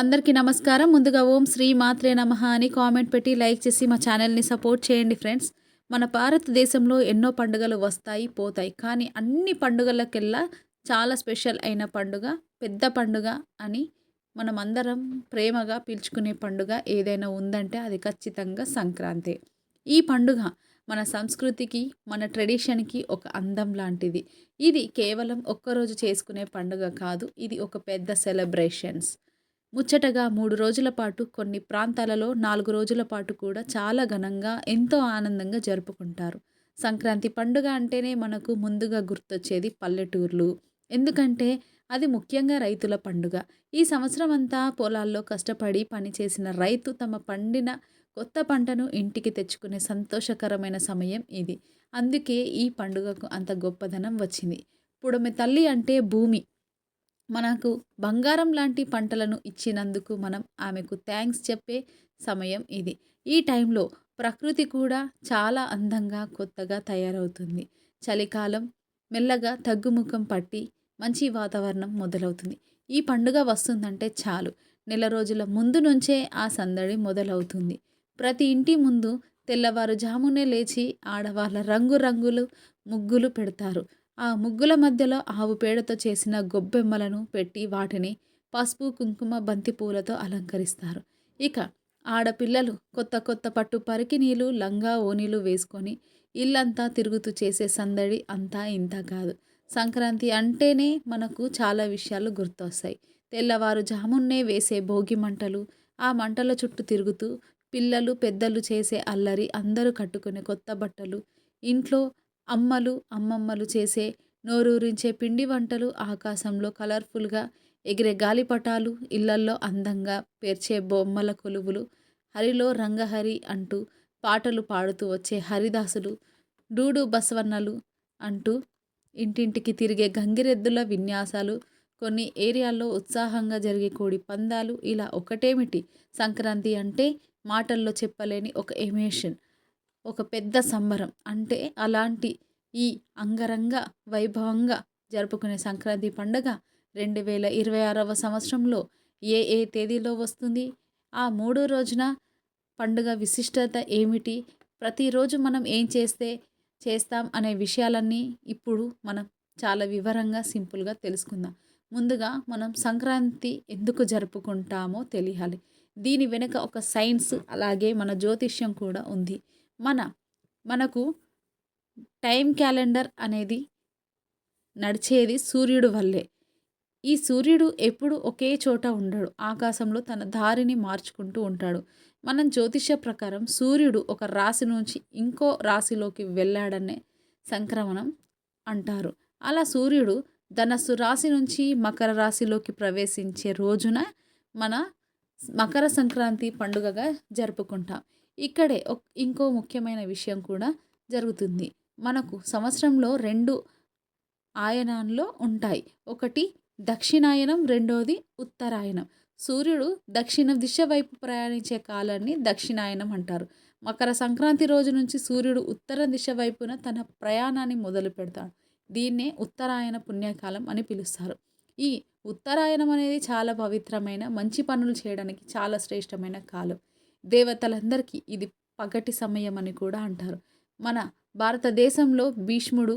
అందరికీ నమస్కారం. ముందుగా ఓం శ్రీ మాత్రే నమ అని కామెంట్ పెట్టి లైక్ చేసి మా ఛానల్ని సపోర్ట్ చేయండి ఫ్రెండ్స్. మన భారతదేశంలో ఎన్నో పండుగలు వస్తాయి పోతాయి. కానీ అన్ని పండుగలకెల్లా చాలా స్పెషల్ అయిన పండుగ పెద్ద పండుగ అని మనం అందరం ప్రేమగా పిలుచుకునే పండుగ ఏదైనా ఉందంటే అది ఖచ్చితంగా సంక్రాంతి. ఈ పండుగ మన సంస్కృతికి మన ట్రెడిషన్కి ఒక అందం లాంటిది. ఇది కేవలం ఒక్కరోజు చేసుకునే పండుగ కాదు ఇది ఒక పెద్ద సెలబ్రేషన్స్. ముచ్చటగా మూడు రోజుల పాటు కొన్ని ప్రాంతాలలో నాలుగు రోజుల పాటు కూడా చాలా ఘనంగా ఎంతో ఆనందంగా జరుపుకుంటారు. సంక్రాంతి పండుగ అంటేనే మనకు ముందుగా గుర్తొచ్చేది పల్లెటూర్లు. ఎందుకంటే అది ముఖ్యంగా రైతుల పండుగ. ఈ సంవత్సరం అంతా పొలాల్లో కష్టపడి పనిచేసిన రైతు తమ పండిన కొత్త పంటను ఇంటికి తెచ్చుకునే సంతోషకరమైన సమయం ఇది. అందుకే ఈ పండుగకు అంత గొప్పదనం వచ్చింది. పుడమి తల్లి అంటే భూమి. మనకు బంగారం లాంటి పంటలను ఇచ్చినందుకు మనం ఆమెకు థ్యాంక్స్ చెప్పే సమయం ఇది. ఈ టైంలో ప్రకృతి కూడా చాలా అందంగా కొత్తగా తయారవుతుంది. చలికాలం మెల్లగా తగ్గుముఖం పట్టి మంచి వాతావరణం మొదలవుతుంది. ఈ పండుగ వస్తుందంటే చాలు. నెల రోజుల ముందు నుంచే ఆ సందడి మొదలవుతుంది. ప్రతి ఇంటి ముందు తెల్లవారుజామునే లేచి ఆడవాళ్ళ రంగురంగులు ముగ్గులు పెడతారు. ఆ ముగ్గుల మధ్యలో ఆవు పేడతో చేసిన గొబ్బెమ్మలను పెట్టి వాటిని పసుపు కుంకుమ బంతి పూలతో అలంకరిస్తారు. ఇక ఆడపిల్లలు కొత్త కొత్త పట్టు పరికినీలు లంగా ఓనీలు వేసుకొని ఇల్లంతా తిరుగుతూ చేసే సందడి అంతా ఇంత కాదు. సంక్రాంతి అంటేనే మనకు చాలా విషయాలు గుర్తొస్తాయి. తెల్లవారుజామున్నే వేసే భోగి మంటలు ఆ మంటల చుట్టూ తిరుగుతూ పిల్లలు పెద్దలు చేసే అల్లరి అందరూ కట్టుకునే కొత్త బట్టలు ఇంట్లో అమ్మలు అమ్మమ్మలు చేసే నోరూరించే పిండి వంటలు ఆకాశంలో కలర్ఫుల్గా ఎగిరే గాలిపటాలు ఇళ్ళల్లో అందంగా పేర్చే బొమ్మల కొలువులు హరిలో రంగహరి అంటూ పాటలు పాడుతూ వచ్చే హరిదాసులు డూడు బసవన్నలు అంటూ ఇంటింటికి తిరిగే గంగిరెద్దుల విన్యాసాలు కొన్ని ఏరియాల్లో ఉత్సాహంగా జరిగే కోడి పందాలు ఇలా ఒకటేమిటి? సంక్రాంతి అంటే మాటల్లో చెప్పలేని ఒక ఎమోషన్. ఒక పెద్ద సంబరం. అంటే అలాంటి ఈ అంగరంగ వైభవంగా జరుపుకునే సంక్రాంతి పండుగ రెండు వేల ఇరవై ఆరవ సంవత్సరంలో ఏ ఏ తేదీలో వస్తుంది? ఆ మూడో రోజున పండుగ విశిష్టత ఏమిటి? ప్రతిరోజు మనం ఏం చేస్తే చేస్తాం అనే విషయాలన్నీ ఇప్పుడు మనం చాలా వివరంగా సింపుల్గా తెలుసుకుందాం. ముందుగా మనం సంక్రాంతి ఎందుకు జరుపుకుంటామో తెలియాలి. దీని వెనుక ఒక సైన్స్ అలాగే మన జ్యోతిష్యం కూడా ఉంది. మన మనకు టైం క్యాలెండర్ అనేది నడిచేది సూర్యుడు వల్లే. ఈ సూర్యుడు ఎప్పుడు ఒకే చోట ఉండడు. ఆకాశంలో తన దారిని మార్చుకుంటూ ఉంటాడు. మనం జ్యోతిష ప్రకారం సూర్యుడు ఒక రాశి నుంచి ఇంకో రాశిలోకి వెళ్ళాడనే సంక్రమణం అంటారు. అలా సూర్యుడు ధనస్సు రాశి నుంచి మకర రాశిలోకి ప్రవేశించే రోజున మన మకర సంక్రాంతి పండుగగా జరుపుకుంటాం. ఇక్కడే ఇంకో ముఖ్యమైన విషయం కూడా జరుగుతుంది. మనకు సంవత్సరంలో రెండు ఆయనాల్లో ఉంటాయి. ఒకటి దక్షిణాయనం రెండోది ఉత్తరాయణం సూర్యుడు దక్షిణ దిశ వైపు ప్రయాణించే కాలాన్ని దక్షిణాయనం అంటారు. మకర సంక్రాంతి రోజు నుంచి సూర్యుడు ఉత్తర దిశ వైపున తన ప్రయాణాన్ని మొదలు పెడతాడు. దీన్నే ఉత్తరాయణ పుణ్యకాలం అని పిలుస్తారు. ఈ ఉత్తరాయణం అనేది చాలా పవిత్రమైన మంచి పనులు చేయడానికి చాలా శ్రేష్టమైన కాలం. దేవతలందరికీ ఇది పగటి సమయం అని కూడా అంటారు. మన భారతదేశంలో భీష్ముడు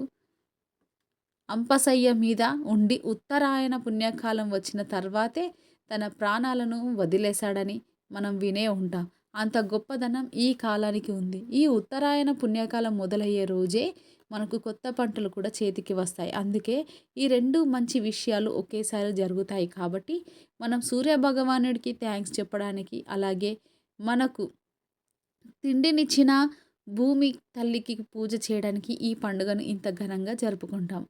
అంపసయ్య మీద ఉండి ఉత్తరాయణ పుణ్యకాలం వచ్చిన తర్వాతే తన ప్రాణాలను వదిలేశాడని మనం వినే ఉంటాం. అంత గొప్పదనం ఈ కాలానికి ఉంది. ఈ ఉత్తరాయణ పుణ్యకాలం మొదలయ్యే రోజే మనకు కొత్త పంటలు కూడా చేతికి వస్తాయి. అందుకే ఈ రెండు మంచి విషయాలు ఒకేసారి జరుగుతాయి కాబట్టి మనం సూర్య భగవానుడికి థ్యాంక్స్ చెప్పడానికి అలాగే మనకు తిండినిచ్చిన భూమి తల్లికి పూజ చేయడానికి ఈ పండుగను ఇంత ఘనంగా జరుపుకుంటాం.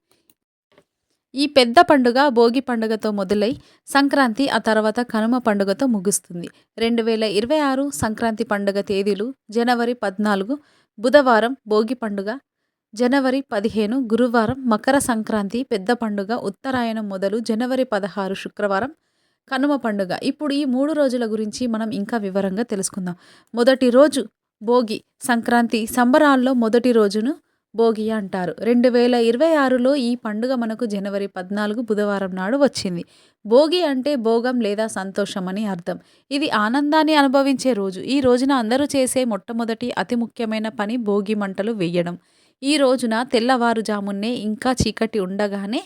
ఈ పెద్ద పండుగ భోగి పండుగతో మొదలై సంక్రాంతి ఆ తర్వాత కనుమ పండుగతో ముగుస్తుంది. రెండు వేల ఇరవై ఆరు సంక్రాంతి పండుగ తేదీలు జనవరి పద్నాలుగు బుధవారం భోగి పండుగ జనవరి పదిహేను గురువారం మకర సంక్రాంతి పెద్ద పండుగ ఉత్తరాయణం మొదలు జనవరి పదహారు శుక్రవారం కనుమ పండుగ. ఇప్పుడు ఈ మూడు రోజుల గురించి మనం ఇంకా వివరంగా తెలుసుకుందాం. మొదటి రోజు భోగి సంక్రాంతి సంబరాల్లో మొదటి రోజును భోగి అంటారు. రెండు వేల ఇరవై ఆరులో ఈ పండుగ మనకు జనవరి పద్నాలుగు బుధవారం నాడు వచ్చింది. భోగి అంటే భోగం లేదా సంతోషం అని అర్థం. ఇది ఆనందాన్ని అనుభవించే రోజు. ఈ రోజున అందరూ చేసే మొట్టమొదటి అతి ముఖ్యమైన పని భోగి మంటలు వేయడం. ఈ రోజున తెల్లవారుజామున్నే ఇంకా చీకటి ఉండగానే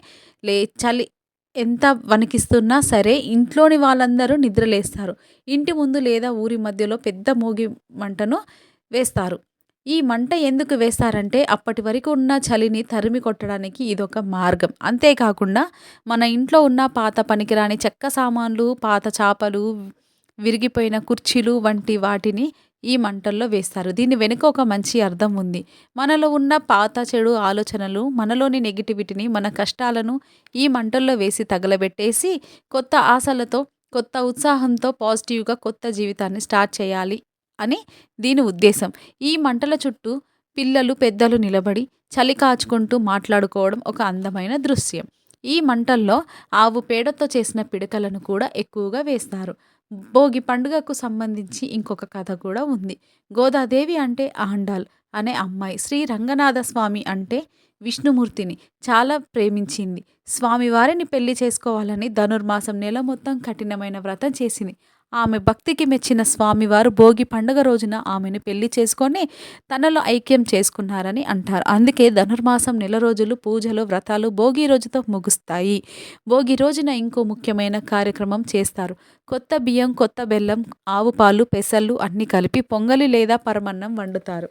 లే చలి ఎంత వణికిస్తున్నా సరే ఇంట్లోని వాళ్ళందరూ నిద్రలేస్తారు. ఇంటి ముందు లేదా ఊరి మధ్యలో పెద్ద మోగి మంటను వేస్తారు. ఈ మంట ఎందుకు వేస్తారంటే అప్పటి వరకు ఉన్న చలిని తరిమి కొట్టడానికి ఇదొక మార్గం. అంతేకాకుండా మన ఇంట్లో ఉన్న పాత పనికిరాని చెక్క సామాన్లు పాత చాపలు విరిగిపోయిన కుర్చీలు వంటి వాటిని ఈ మంటల్లో వేస్తారు. దీని వెనుక ఒక మంచి అర్థం ఉంది. మనలో ఉన్న పాత చెడు ఆలోచనలు మనలోని నెగిటివిటీని మన కష్టాలను ఈ మంటల్లో వేసి తగలబెట్టేసి కొత్త ఆశలతో కొత్త ఉత్సాహంతో పాజిటివ్గా కొత్త జీవితాన్ని స్టార్ట్ చేయాలి అని దీని ఉద్దేశం. ఈ మంటల చుట్టూ పిల్లలు పెద్దలు నిలబడి చలి కాచుకుంటూ మాట్లాడుకోవడం ఒక అందమైన దృశ్యం. ఈ మంటల్లో ఆవు పేడతో చేసిన పిడకలను కూడా ఎక్కువగా వేస్తారు. భోగి పండుగకు సంబంధించి ఇంకొక కథ కూడా ఉంది. గోదాదేవి అంటే ఆండాల్ అనే అమ్మాయి శ్రీ రంగనాథ స్వామి అంటే విష్ణుమూర్తిని చాలా ప్రేమించింది. స్వామివారిని పెళ్ళి చేసుకోవాలని ధనుర్మాసం నెల మొత్తం కఠినమైన వ్రతం చేసింది. ఆమె భక్తికి మెచ్చిన స్వామివారు భోగి పండుగ రోజున ఆమెను పెళ్ళి చేసుకొని తనలో ఐక్యం చేసుకున్నారని అంటారు. అందుకే ధనుర్మాసం నెల రోజులు పూజలు వ్రతాలు భోగి రోజుతో ముగుస్తాయి. భోగి రోజున ఇంకో ముఖ్యమైన కార్యక్రమం చేస్తారు. కొత్త బియ్యం కొత్త బెల్లం ఆవు పాలు పెసళ్ళు అన్నీ కలిపి పొంగలి లేదా పరమన్నం వండుతారు.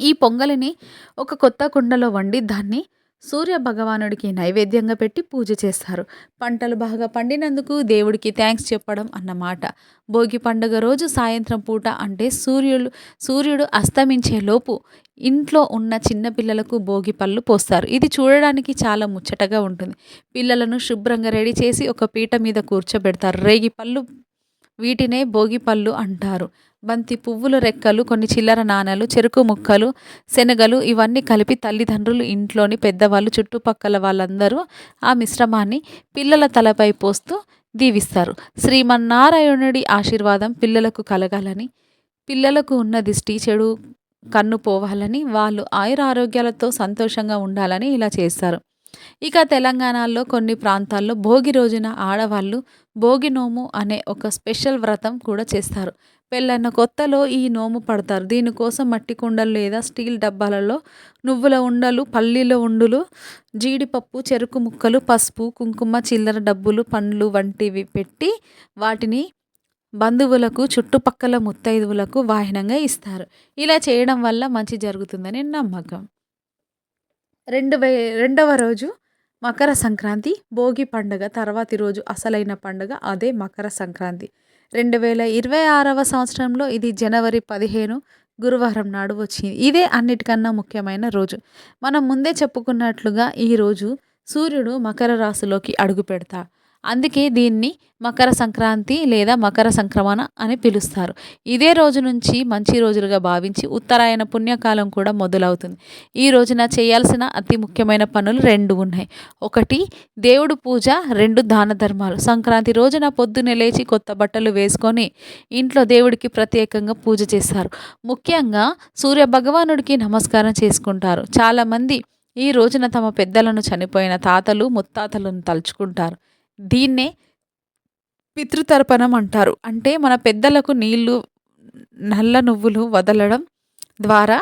ఈ పొంగలిని ఒక కొత్త కుండలో వండి దాన్ని సూర్య భగవానుడికి నైవేద్యంగా పెట్టి పూజ చేస్తారు. పంటలు బాగా పండినందుకు దేవుడికి థ్యాంక్స్ చెప్పడం అన్నమాట భోగి పండుగ రోజు సాయంత్రం పూట అంటే సూర్యుడు సూర్యుడు అస్తమించే లోపు ఇంట్లో ఉన్న చిన్న పిల్లలకు భోగి పళ్ళు పోస్తారు. ఇది చూడడానికి చాలా ముచ్చటగా ఉంటుంది. పిల్లలను శుభ్రంగా రెడీ చేసి ఒక పీట మీద కూర్చోబెడతారు. రేగి పళ్ళు వీటినే భోగి పళ్ళు అంటారు. బంతి పువ్వుల రెక్కలు కొన్ని చిల్లర నాణాలు చెరుకు ముక్కలు శనగలు ఇవన్నీ కలిపి తల్లిదండ్రులు ఇంట్లోని పెద్దవాళ్ళు చుట్టుపక్కల వాళ్ళందరూ ఆ మిశ్రమాన్ని పిల్లల తలపై పోస్తూ దీవిస్తారు. శ్రీమన్నారాయణుడి ఆశీర్వాదం పిల్లలకు కలగాలని పిల్లలకు ఉన్న దిష్టి చెడు కన్ను పోవాలని వాళ్ళు ఆయుర ఆరోగ్యాలతో సంతోషంగా ఉండాలని ఇలా చేస్తారు. ఇక తెలంగాణలో కొన్ని ప్రాంతాల్లో భోగి రోజున ఆడవాళ్ళు భోగి నోము అనే ఒక స్పెషల్ వ్రతం కూడా చేస్తారు. పెళ్ళైన కొత్తలో ఈ నోము పడతారు. దీనికోసం మట్టి కుండలు లేదా స్టీల్ డబ్బాలలో నువ్వుల ఉండలు పల్లీల ఉండులు జీడిపప్పు చెరుకు ముక్కలు పసుపు కుంకుమ చిల్లర డబ్బులు పండ్లు వంటివి పెట్టి వాటిని బంధువులకు చుట్టుపక్కల ముత్తైదువులకు వాహనంగా ఇస్తారు. ఇలా చేయడం వల్ల మంచి జరుగుతుందని నమ్మకం. రెండు వే రెండవ రోజు మకర సంక్రాంతి భోగి పండుగ తర్వాతి రోజు అసలైన పండుగ అదే మకర సంక్రాంతి. రెండు వేల ఇరవై ఆరవ సంవత్సరంలో ఇది జనవరి పదిహేను గురువారం నాడు వచ్చింది. ఇదే అన్నిటికన్నా ముఖ్యమైన రోజు. మనం ముందే చెప్పుకున్నట్లుగా ఈరోజు సూర్యుడు మకర రాశిలోకి అడుగు పెడతా అందుకే దీన్ని మకర సంక్రాంతి లేదా మకర సంక్రమణ అని పిలుస్తారు. ఇదే రోజు నుంచి మంచి రోజులుగా భావించి ఉత్తరాయణ పుణ్యకాలం కూడా మొదలవుతుంది. ఈ రోజున చేయాల్సిన అతి ముఖ్యమైన పనులు రెండు ఉన్నాయి. ఒకటి దేవుడు పూజ రెండు దాన ధర్మాలు. సంక్రాంతి రోజున పొద్దున్నే లేచి కొత్త బట్టలు వేసుకొని ఇంట్లో దేవుడికి ప్రత్యేకంగా పూజ చేస్తారు. ముఖ్యంగా సూర్య భగవానుడికి నమస్కారం చేసుకుంటారు. చాలామంది ఈ రోజున తమ పెద్దలను చనిపోయిన తాతలు ముత్తాతలను తలుచుకుంటారు. దీన్నే పితృతర్పణం అంటారు అంటే మన పెద్దలకు నీళ్ళు నల్ల నువ్వులు వదలడం ద్వారా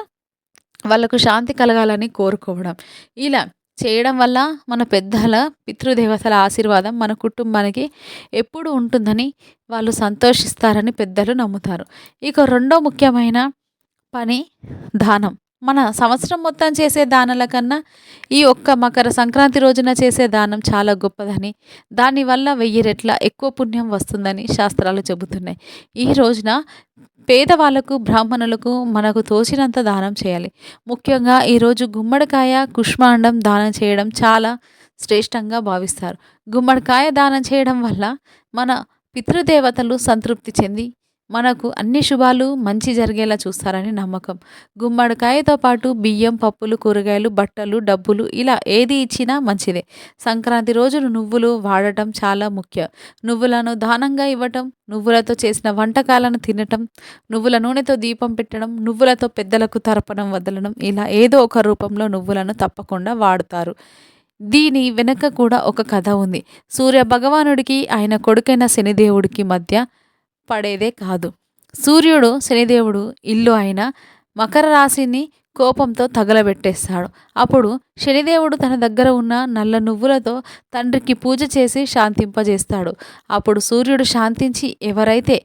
వాళ్ళకు శాంతి కలగాలని కోరుకోవడం. ఇలా చేయడం వల్ల మన పెద్దల పితృదేవతల ఆశీర్వాదం మన కుటుంబానికి ఎప్పుడు ఉంటుందని వాళ్ళు సంతోషిస్తారని పెద్దలు నమ్ముతారు. ఇక రెండో ముఖ్యమైన పని దానం మన సంవత్సరం మొత్తం చేసే దానాల కన్నా ఈ ఒక్క మకర సంక్రాంతి రోజున చేసే దానం చాలా గొప్పదని. దానివల్ల వెయ్యి రెట్ల ఎక్కువ పుణ్యం వస్తుందని శాస్త్రాలు చెబుతున్నాయి. ఈ రోజున పేదవాళ్ళకు బ్రాహ్మణులకు మనకు తోచినంత దానం చేయాలి. ముఖ్యంగా ఈరోజు గుమ్మడికాయ కుష్మాండం దానం చేయడం చాలా శ్రేష్టంగా భావిస్తారు. గుమ్మడికాయ దానం చేయడం వల్ల మన పితృదేవతలు సంతృప్తి చెంది మనకు అన్ని శుభాలు మంచి జరిగేలా చూస్తారని నమ్మకం. గుమ్మడికాయతో పాటు బియ్యం పప్పులు కూరగాయలు బట్టలు డబ్బులు ఇలా ఏది ఇచ్చినా మంచిదే. సంక్రాంతి రోజును నువ్వులు వాడటం చాలా ముఖ్యం. నువ్వులను దానంగా ఇవ్వటం నువ్వులతో చేసిన వంటకాలను తినటం నువ్వుల నూనెతో దీపం పెట్టడం నువ్వులతో పెద్దలకు తరపడం వదలడం ఇలా ఏదో ఒక రూపంలో నువ్వులను తప్పకుండా వాడుతారు. దీని వెనక కూడా ఒక కథ ఉంది. సూర్య భగవానుడికి ఆయన కొడుకైన శనిదేవుడికి మధ్య పడేదే కాదు. సూర్యుడు శనిదేవుడు ఇల్లు అయిన మకర రాశిని కోపంతో తగలబెట్టేస్తాడు. అప్పుడు శనిదేవుడు తన దగ్గర ఉన్న నల్ల నువ్వులతో తండ్రికి పూజ చేసి శాంతింపజేస్తాడు. అప్పుడు సూర్యుడు శాంతించి ఎవరైతే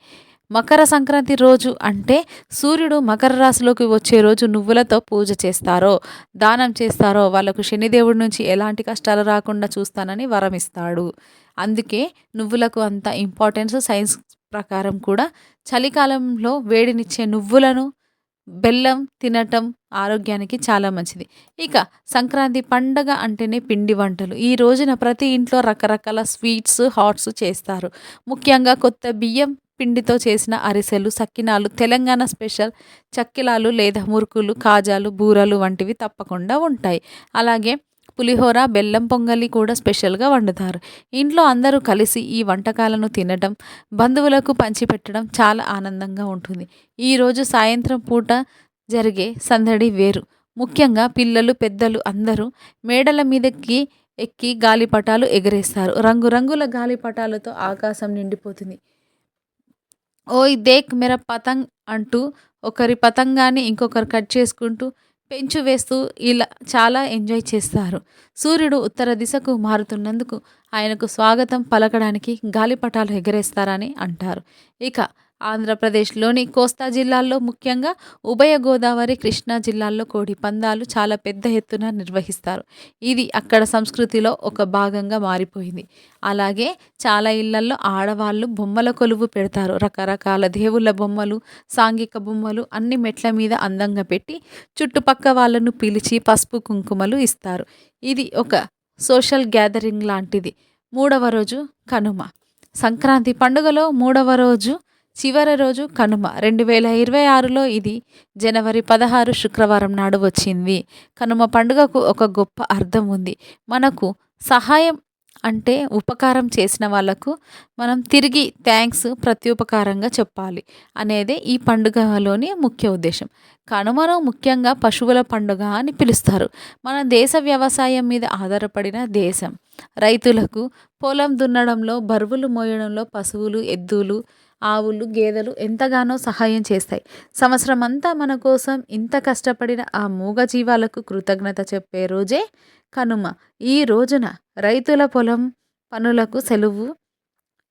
మకర సంక్రాంతి రోజు అంటే సూర్యుడు మకర రాశిలోకి వచ్చే రోజు నువ్వులతో పూజ చేస్తారో దానం చేస్తారో వాళ్ళకు శనిదేవుడి నుంచి ఎలాంటి కష్టాలు రాకుండా చూస్తానని వరమిస్తాడు. అందుకే నువ్వులకు అంత ఇంపార్టెన్స్ సైన్స్ ప్రకారం కూడా చలికాలంలో వేడినిచ్చే నువ్వులను బెల్లం తినటం ఆరోగ్యానికి చాలా మంచిది. ఇక సంక్రాంతి పండగ అంటేనే పిండి వంటలు. ఈ రోజున ప్రతి ఇంట్లో రకరకాల స్వీట్స్ హాట్స్ చేస్తారు. ముఖ్యంగా కొత్త బియ్యం పిండితో చేసిన అరిసెలు సక్కినాలు తెలంగాణ స్పెషల్ చక్కిలాలు లేదా మురుకులు కాజాలు బూరలు వంటివి తప్పకుండా ఉంటాయి. అలాగే పులిహోర బెల్లం పొంగలి కూడా స్పెషల్గా వండుతారు. ఇంట్లో అందరూ కలిసి ఈ వంటకాలను తినడం బంధువులకు పంచిపెట్టడం చాలా ఆనందంగా ఉంటుంది. ఈరోజు సాయంత్రం పూట జరిగే సందడి వేరు. ముఖ్యంగా పిల్లలు పెద్దలు అందరూ మేడల మీదకి ఎక్కి గాలిపటాలు ఎగరేస్తారు. రంగురంగుల గాలిపటాలతో ఆకాశం నిండిపోతుంది. ఓయ్ దేక్ మెర పతంగ్ అంటూ ఒకరి పతంగాన్ని ఇంకొకరు కట్ చేసుకుంటూ పెంచు వేస్తూ ఇలా చాలా ఎంజాయ్ చేస్తారు. సూర్యుడు ఉత్తర దిశకు మారుతున్నందుకు ఆయనకు స్వాగతం పలకడానికి గాలిపటాలు ఎగరేస్తారని అంటారు. ఇక ఆంధ్రప్రదేశ్లోని కోస్తా జిల్లాల్లో ముఖ్యంగా ఉభయ గోదావరి కృష్ణా జిల్లాల్లో కోడి పందాలు చాలా పెద్ద ఎత్తున నిర్వహిస్తారు. ఇది అక్కడ సంస్కృతిలో ఒక భాగంగా మారిపోయింది. అలాగే చాలా ఇళ్ళల్లో ఆడవాళ్ళు బొమ్మల కొలువు పెడతారు. రకరకాల దేవుళ్ళ బొమ్మలు సాంఘిక బొమ్మలు అన్ని మెట్ల మీద అందంగా పెట్టి చుట్టుపక్క వాళ్ళను పిలిచి పసుపు కుంకుమలు ఇస్తారు. ఇది ఒక సోషల్ గ్యాదరింగ్ లాంటిది. మూడవ రోజు కనుమ. సంక్రాంతి పండుగలో మూడవ రోజు చివరి రోజు కనుమ. రెండు వేల ఇరవై ఆరులో ఇది జనవరి పదహారు శుక్రవారం నాడు వచ్చింది. కనుమ పండుగకు ఒక గొప్ప అర్థం ఉంది. మనకు సహాయం అంటే ఉపకారం చేసిన వాళ్ళకు మనం తిరిగి థ్యాంక్స్ ప్రత్యుపకారంగా చెప్పాలి అనేదే ఈ పండుగలోని ముఖ్య ఉద్దేశం. కనుమను ముఖ్యంగా పశువుల పండుగ అని పిలుస్తారు. మన దేశ వ్యవసాయం మీద ఆధారపడిన దేశం. రైతులకు పొలం దున్నడంలో బరువులు మోయడంలో పశువులు ఎద్దులు ఆవులు గేదెలు ఎంతగానో సహాయం చేస్తాయి. సంవత్సరం అంతా మన కోసం ఇంత కష్టపడిన ఆ మూగ జీవాలకు కృతజ్ఞత చెప్పే రోజే కనుమ. ఈ రోజున రైతుల పొలం పనులకు సెలవు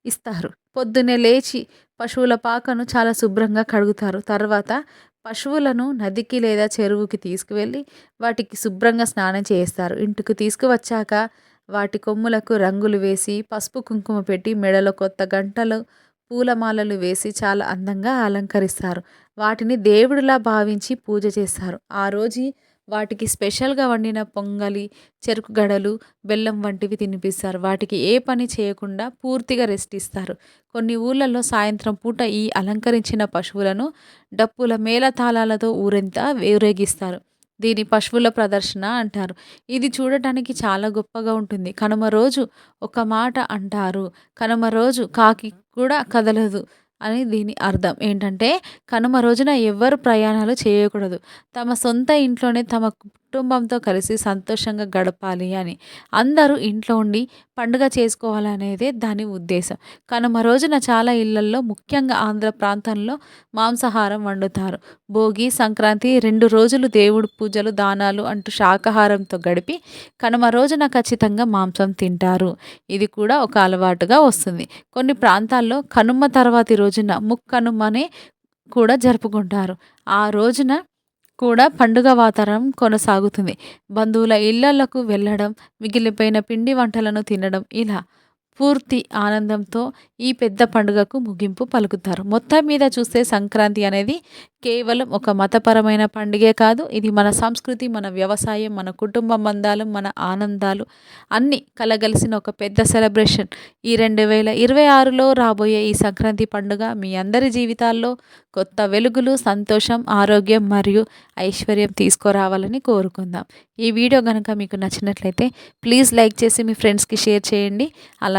ఇస్తారు. పొద్దున్నే లేచి పశువుల పాకను చాలా శుభ్రంగా కడుగుతారు. తర్వాత పశువులను నదికి లేదా చెరువుకి తీసుకువెళ్ళి వాటికి శుభ్రంగా స్నానం చేస్తారు. ఇంటికి తీసుకువచ్చాక వాటి కొమ్ములకు రంగులు వేసి పసుపు కుంకుమ పెట్టి మెడలో కొత్త గంటలు పూలమాలలు వేసి చాలా అందంగా అలంకరిస్తారు. వాటిని దేవుడిలా భావించి పూజ చేస్తారు. ఆ రోజు వాటికి స్పెషల్గా వండిన పొంగలి చెరుకు గడలు బెల్లం వంటివి తినిపిస్తారు. వాటికి ఏ పని చేయకుండా పూర్తిగా రెస్ట్ ఇస్తారు. కొన్ని ఊళ్ళల్లో సాయంత్రం పూట ఈ అలంకరించిన పశువులను డప్పుల మేళతాళాలతో ఊరంతా ఊరేగిస్తారు. దీని పశువుల ప్రదర్శన అంటారు. ఇది చూడటానికి చాలా గొప్పగా ఉంటుంది. కనుమ రోజు ఒక మాట అంటారు. కనుమ రోజు కాకి కూడా కదలదు అని దీని అర్థం. ఏంటంటే కనుమ రోజున ఎవ్వరు ప్రయాణాలు చేయకూడదు. తమ సొంత ఇంట్లోనే తమ కుటుంబంతో కలిసి సంతోషంగా గడపాలి అని. అందరూ ఇంట్లో ఉండి పండుగ చేసుకోవాలనేదే దాని ఉద్దేశం. కనుమ రోజున చాలా ఇళ్ళల్లో ముఖ్యంగా ఆంధ్ర ప్రాంతంలో మాంసాహారం వండుతారు. భోగి సంక్రాంతి రెండు రోజులు దేవుడు పూజలు దానాలు అంటూ శాకాహారంతో గడిపి కనుమ రోజున ఖచ్చితంగా మాంసం తింటారు. ఇది కూడా ఒక అలవాటుగా వస్తుంది. కొన్ని ప్రాంతాల్లో కనుమ తర్వాతి రోజున ముక్కనుమనే కూడా జరుపుకుంటారు. ఆ రోజున కూడా పండుగ వాతావరణం కొనసాగుతుంది. బంధువుల ఇళ్ళలకు వెళ్ళడం మిగిలిపోయిన పిండి వంటలను తినడం ఇలా పూర్తి ఆనందంతో ఈ పెద్ద పండుగకు ముగింపు పలుకుతారు. మొత్తం మీద చూస్తే సంక్రాంతి అనేది కేవలం ఒక మతపరమైన పండుగే కాదు. ఇది మన సంస్కృతి మన వ్యవసాయం మన కుటుంబ బంధాలు మన ఆనందాలు అన్నీ కలగలిసిన ఒక పెద్ద సెలబ్రేషన్. ఈ రెండు వేల ఇరవై ఆరులో రాబోయే ఈ సంక్రాంతి పండుగ మీ అందరి జీవితాల్లో కొత్త వెలుగులు సంతోషం ఆరోగ్యం మరియు ఐశ్వర్యం తీసుకురావాలని కోరుకుందాం. ఈ వీడియో కనుక మీకు నచ్చినట్లయితే ప్లీజ్ లైక్ చేసి మీ ఫ్రెండ్స్కి షేర్ చేయండి.